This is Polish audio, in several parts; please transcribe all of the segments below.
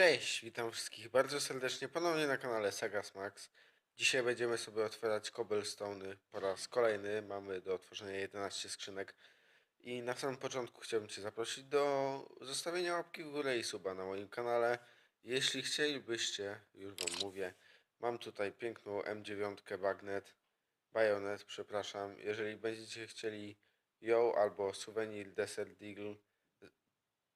Cześć, witam wszystkich bardzo serdecznie ponownie na kanale Sagas Max. Dzisiaj będziemy sobie otwierać cobblestone'y po raz kolejny. Mamy do otworzenia 11 skrzynek. I na samym początku chciałbym Cię zaprosić do zostawienia łapki w górę i suba na moim kanale. Jeśli chcielibyście, już Wam mówię, mam tutaj piękną M9 Bagnet, Bayonet, przepraszam. Jeżeli będziecie chcieli ją albo Souvenir Desert Eagle,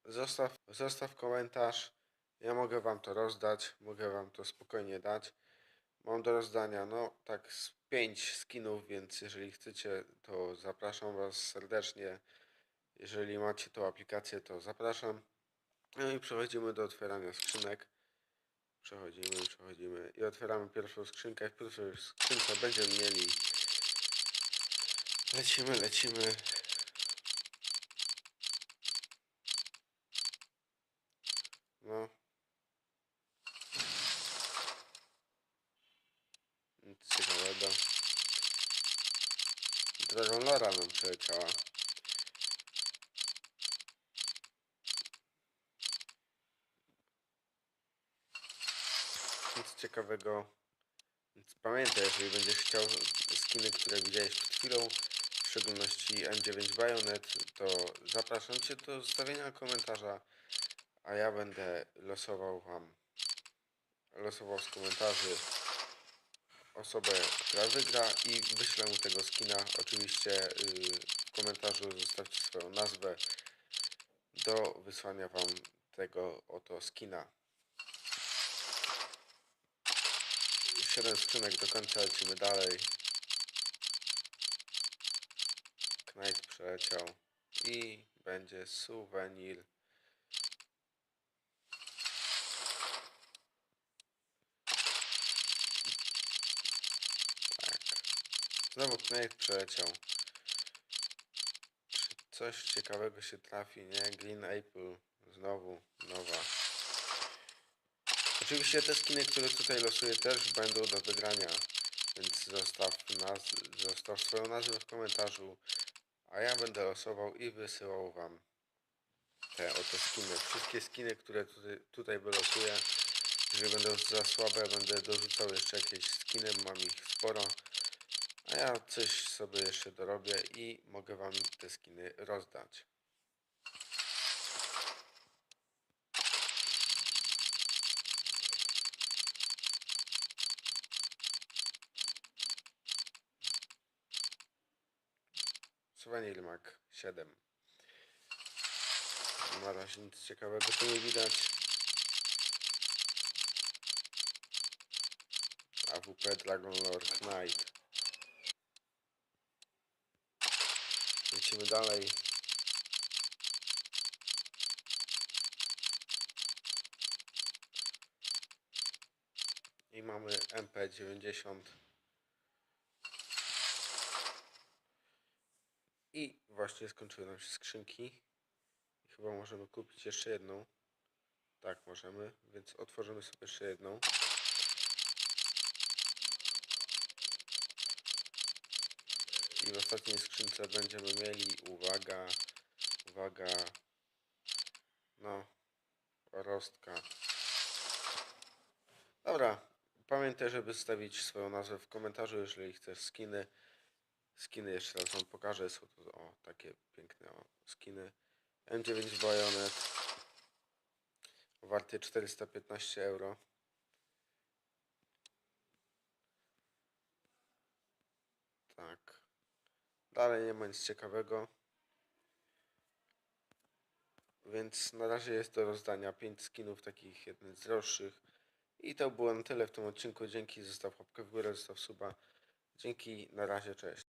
zostaw, zostaw komentarz. Ja mogę wam to rozdać, mogę wam to spokojnie dać. Mam do rozdania, no tak z 5 skinów, więc jeżeli chcecie, to zapraszam was serdecznie. Jeżeli macie tą aplikację, to zapraszam. No i przechodzimy do otwierania skrzynek. Przechodzimy, przechodzimy i otwieramy pierwszą skrzynkę. W pierwszej skrzynce będziemy mieli. Lecimy, lecimy. No, Nic ciekawego. Dragon Lora nam przeleciała. Nic ciekawego. Więc pamiętaj, jeżeli będziesz chciał skiny, które widziałeś przed chwilą, w szczególności M9 Bayonet, to zapraszam Cię do zostawienia komentarza, a ja będę losował Wam, losował z komentarzy osobę, która wygra i wyślę mu tego skina. Oczywiście yy, w komentarzu zostawcie swoją nazwę do wysłania wam tego oto skina. 7 skrzynek do końca, lecimy dalej. Knight przeleciał i będzie suwenir. Znowu Knight przeleciał. Czy coś ciekawego się trafi, nie? Green Apple. Znowu nowa. Oczywiście te skiny, które tutaj losuję też będą do wygrania. Więc zostaw, naz zostaw swoją nazwę w komentarzu. A ja będę losował i wysyłał wam te oto skiny. Wszystkie skiny, które tutaj, tutaj wylosuję. Jeżeli będą za słabe, będę dorzucał jeszcze jakieś skiny, mam ich sporo. A ja coś sobie jeszcze dorobię i mogę wam te skiny rozdać. Souvenir Mac 7. Na razie nic ciekawego tu nie widać. AWP Dragon Lord Knight. Lecimy dalej. I mamy MP90. I właśnie skończyły nam się skrzynki. Chyba możemy kupić jeszcze jedną. Tak, możemy, więc otworzymy sobie jeszcze jedną. I w ostatniej skrzynce będziemy mieli, uwaga, uwaga, no, rostka. Dobra, pamiętaj, żeby stawić swoją nazwę w komentarzu, jeżeli chcesz skiny. Skiny jeszcze raz wam pokażę, są to o, takie piękne o, skiny. M9 Bayonet, warty 415 euro. Tak. Dalej nie ma nic ciekawego. Więc na razie jest do rozdania 5 skinów, takich jednych z droższych. I to było na tyle w tym odcinku. Dzięki, zostaw łapkę w górę, zostaw suba. Dzięki, na razie, cześć.